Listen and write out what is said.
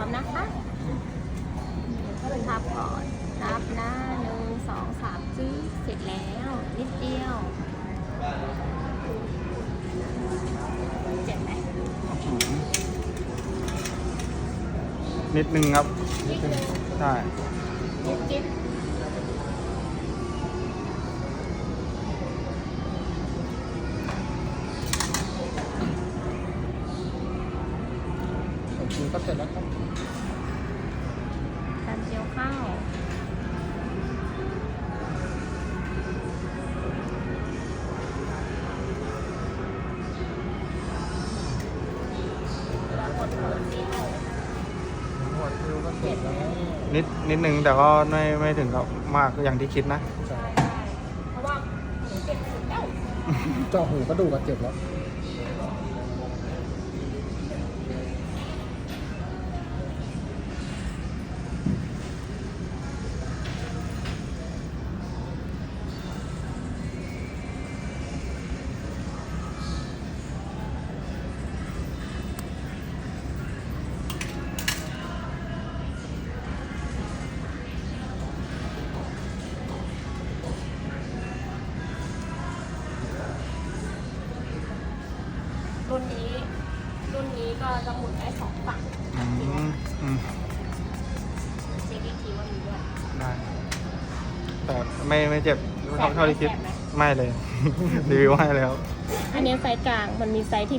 ร้อมนะคะทับก่อนนับนะหนึ่งสองสามจื้อเสร็จแล้วนิดเดียวเจ็บไหมนิดนึงครับนิดนึงใช่จิ๊บจิ๊บ โอเคก็เสร็จแล้วครับการเจียวข้าวแล้วกดหัวเดียวหัวคิวก็เสร็จแล้วนิดนิดนึงแต่ก็ไม่ไม่ถึงกับมากอย่างที่คิดนะ ใช่ใช่เพราะว่าหนูเจ็บสุดแล้วเจาะหูกระดูกก็เจ็บแล้ว รุ่นนี้ รุ่นนี้ก็จะหมุนได้สองฝั่งอืมอืมเช็คอีกทีว่ามีด้วยได้แต่ไม่ไม่เจ็บเท่าแสบไหมเท่าที่คิด แสบไหมไม่เลย รีวิวให้แล้ว อันนี้ไซส์กลางมันมีไซส์ที่เล็ก